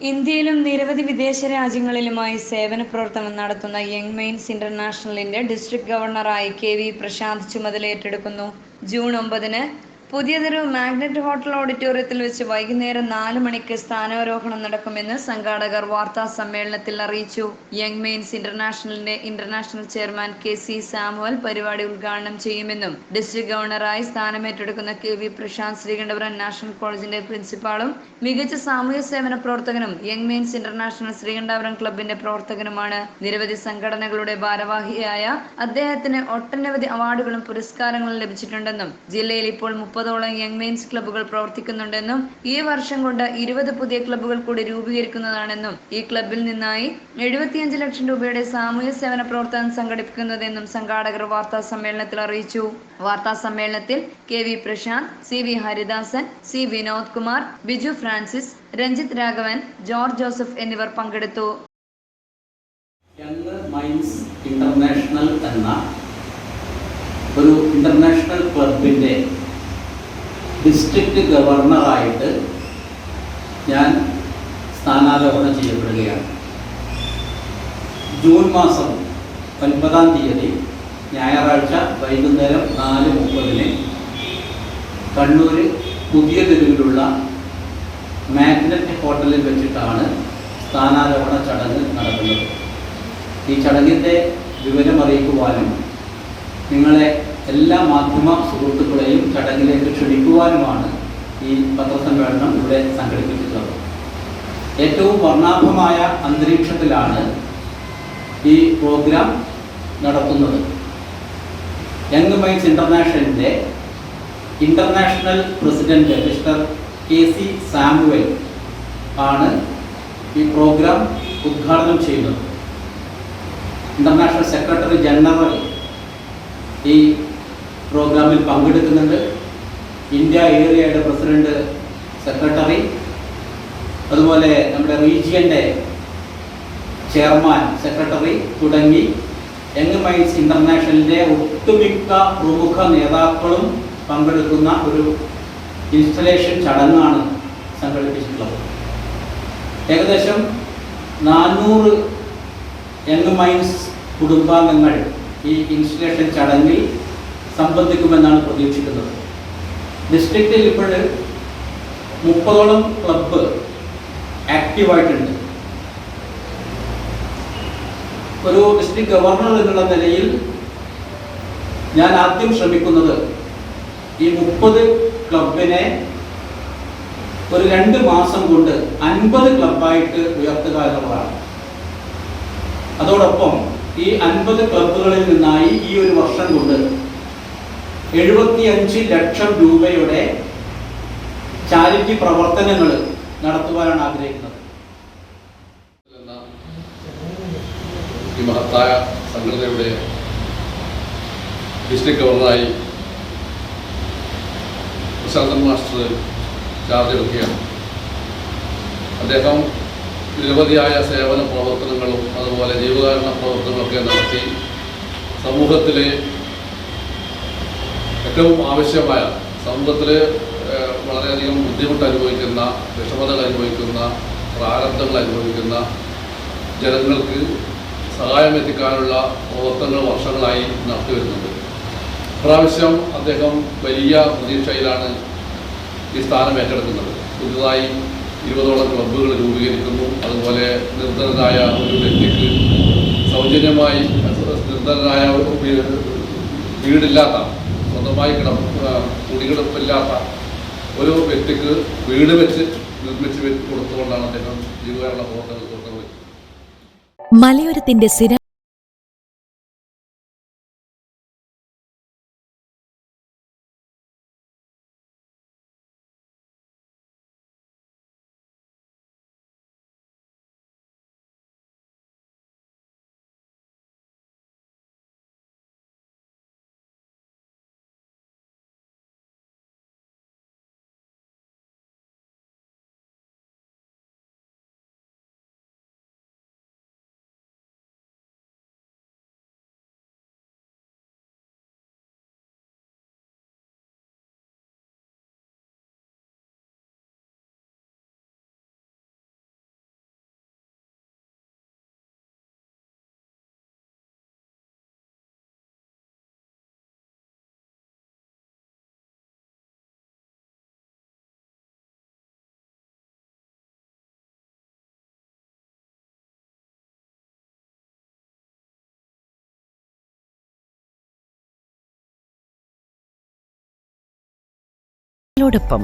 ഇന്ത്യയിലും നിരവധി വിദേശ രാജ്യങ്ങളിലുമായി സേവന പ്രവർത്തനം നടത്തുന്ന യങ് മെയിൻസ് ഇന്റർനാഷണലിന്റെ ഡിസ്ട്രിക്ട് ഗവർണറായി കെ വി പ്രശാന്ത് ചുമതല ഏറ്റെടുക്കുന്നു ജൂൺ ഒമ്പതിന് പുതിയതെരുവ് മാഗ്നറ്റ് ഹോട്ടൽ ഓഡിറ്റോറിയത്തിൽ വെച്ച് വൈകുന്നേരം നാല് മണിക്ക് സ്ഥാനാരോഹണം നടക്കുമെന്ന് സംഘാടകർ വാർത്താ സമ്മേളനത്തിൽ അറിയിച്ചു. Young mains ഇന്റർനാഷണലിന്റെ international chairman K C Samuel പരിപാടി ഉദ്ഘാടനം ചെയ്യുമെന്നും ഡിസ്ട്രിക്ട് ഗവർണറായി സ്ഥാനമേറ്റെടുക്കുന്ന K V Prashanth Sreekandapuram national കോളേജിന്റെ പ്രിൻസിപ്പാളും മികച്ച സാമൂഹ്യ സേവന പ്രവർത്തകനും യങ് മെയിൻസ് ഇന്റർനാഷണൽ ശ്രീകണ്ഠപുരം ക്ലബിന്റെ പ്രവർത്തകനുമാണ്. നിരവധി സംഘടനകളുടെ ഭാരവാഹിയായ അദ്ദേഹത്തിന് ഒട്ടനവധി അവാർഡുകളും പുരസ്കാരങ്ങളും ലഭിച്ചിട്ടുണ്ടെന്നും ജില്ലയിൽ ഇപ്പോൾ മുപ്പതോളം യങ് മെയിൻസ് ക്ലബ്ബുകൾ പ്രവർത്തിക്കുന്നുണ്ടെന്നും ഈ വർഷം കൊണ്ട് ഇരുപത് പുതിയ ക്ലബ്ബുകൾ കൂടി രൂപീകരിക്കുന്നതാണെന്നും ഈ ക്ലബ്ബിൽ നിന്നായി എഴുപത്തിയഞ്ച് ലക്ഷം രൂപയുടെ സാമൂഹ്യ സേവന പ്രവർത്തനം സംഘടിപ്പിക്കുന്നതെന്നും സംഘാടകർ വാർത്താ സമ്മേളനത്തിൽ അറിയിച്ചു. വാർത്താ സമ്മേളനത്തിൽ K V Prashanth C V Haridasan C Vinod Kumar Biju Francis Ranjith Raghavan George Joseph എന്നിവർ പങ്കെടുത്തു. മൈൻസ് ഇന്റർനാഷണൽ എന്ന ഒരു ഇന്റർനാഷണൽ ക്ലബിന്റെ ഡിസ്ട്രിക്റ്റ് ഗവർണറായിട്ട് ഞാൻ സ്ഥാനാരോഹണം ചെയ്യപ്പെടുകയാണ്. ജൂൺ മാസം ഒൻപതാം തീയതി ഞായറാഴ്ച വൈകുന്നേരം നാല് മുപ്പതിന് കണ്ണൂർ പുതിയ തെരുവിലുള്ള മാഗ്നറ്റ് ഹോട്ടലിൽ വെച്ചിട്ടാണ് സ്ഥാനാരോഹണ ചടങ്ങ് നടക്കുന്നത്. ഈ ചടങ്ങിന്റെ വിവരം അറിയിക്കുവാനും നിങ്ങളെ എല്ലാ മാധ്യമ സുഹൃത്തുക്കളെയും ചടങ്ങിലേക്ക് ക്ഷണിക്കുവാനുമാണ് ഈ പത്രസമ്മേളനം ഇവിടെ സംഘടിപ്പിച്ചിട്ടുള്ളത്. ഏറ്റവും വർണാഭമായ അന്തരീക്ഷത്തിലാണ് ഈ പ്രോഗ്രാം നടത്തുന്നത്. Young minds ഇന്റർനാഷണലിന്റെ international president mister K C Samuel ആണ് ഈ പ്രോഗ്രാം ഉദ്ഘാടനം ചെയ്യുന്നത്. ഇന്റർനാഷണൽ സെക്രട്ടറി ജനറൽ ഈ പ്രോഗ്രാമിൽ പങ്കെടുക്കുന്നുണ്ട്. ഇന്ത്യ ഏരിയയുടെ പ്രസിഡന്റ് സെക്രട്ടറി അതുപോലെ നമ്മുടെ റീജിയന്റെ ചെയർമാൻ സെക്രട്ടറി തുടങ്ങി യങ് മൈൻസ് ഇന്റർനാഷണലിന്റെ ഒട്ടുമിക്ക പ്രമുഖ നേതാക്കളും പങ്കെടുക്കുന്ന ഒരു ഇൻസ്റ്റലേഷൻ ചടങ്ങാണ് സംഘടിപ്പിച്ചിട്ടുള്ളത്. ഏകദേശം നാനൂറ് യങ് മൈൻസ് കുടുംബാംഗങ്ങൾ ഈ ഇൻസ്റ്റലേഷൻ ചടങ്ങിൽ സംബന്ധിക്കുമെന്നാണ് പ്രതീക്ഷിക്കുന്നത്. ഡിസ്ട്രിക്റ്റിൽ ഇപ്പോൾ മുപ്പതോളം ക്ലബ്ബ് ആക്റ്റീവായിട്ടുണ്ട് ഒരു ഡിസ്ട്രിക്ട് ഗവർണർ എന്നുള്ള നിലയിൽ ഞാൻ ആദ്യം ശ്രമിക്കുന്നത് ഈ മുപ്പത് ക്ലബിനെ ഒരു രണ്ട് മാസം കൊണ്ട് അൻപത് ക്ലബായിട്ട് ഉയർത്തുക എന്നുള്ളതാണ്. അതോടൊപ്പം ഈ അൻപത് ക്ലബുകളിൽ നിന്നായി ഈ ഒരു വർഷം കൊണ്ട് എഴുപത്തിയഞ്ച് ലക്ഷം രൂപയുടെ ചാരിറ്റി പ്രവർത്തനങ്ങൾ നടത്തുവാനാണ് ആഗ്രഹിക്കുന്നത്. ഈ മഹത്തായ സംഘടനയുടെ ഡിസ്ട്രിക്ട് ഗവർണറായി പ്രശാന്തൻ മാസ്റ്റർ ചാർജ് എടുക്കുകയാണ്. അദ്ദേഹം നിരവധിയായ സേവന പ്രവർത്തനങ്ങളും അതുപോലെ ജീവകാരുണ പ്രവർത്തനങ്ങളൊക്കെ നടത്തി സമൂഹത്തിൽ ഏറ്റവും ആവശ്യമായ സമൂഹത്തിൽ വളരെയധികം ബുദ്ധിമുട്ട് അനുഭവിക്കുന്ന വിഷമതകൾ അനുഭവിക്കുന്ന പ്രാരബ്ധങ്ങൾ അനുഭവിക്കുന്ന ജനങ്ങൾക്ക് സഹായം എത്തിക്കാനുള്ള പ്രവർത്തനങ്ങൾ വർഷങ്ങളായി നടത്തി വരുന്നുണ്ട്. പ്രാവശ്യം അദ്ദേഹം വലിയ പ്രതീക്ഷയിലാണ് ഈ സ്ഥാനം ഏറ്റെടുക്കുന്നത്. പുതുതായി ഇരുപതോളം ക്ലബ്ബുകൾ രൂപീകരിക്കുന്നു. അതുപോലെ നിർധനരായ ഒരു വ്യക്തിക്ക് സൗജന്യമായി വീ- വീടില്ലാത്ത സ്വന്തമായി കിടപ്പ് കുടികിടപ്പില്ലാത്ത ഒരു വ്യക്തിക്ക് വീട് വെച്ച് നിർമ്മിച്ച് കൊടുത്തുകൊണ്ടാണ് അദ്ദേഹം ജീവകാരണ ഹോട്ടൽ തുടങ്ങുന്നത് മലയോരത്തിന്റെ സ്ഥിര ോടൊപ്പം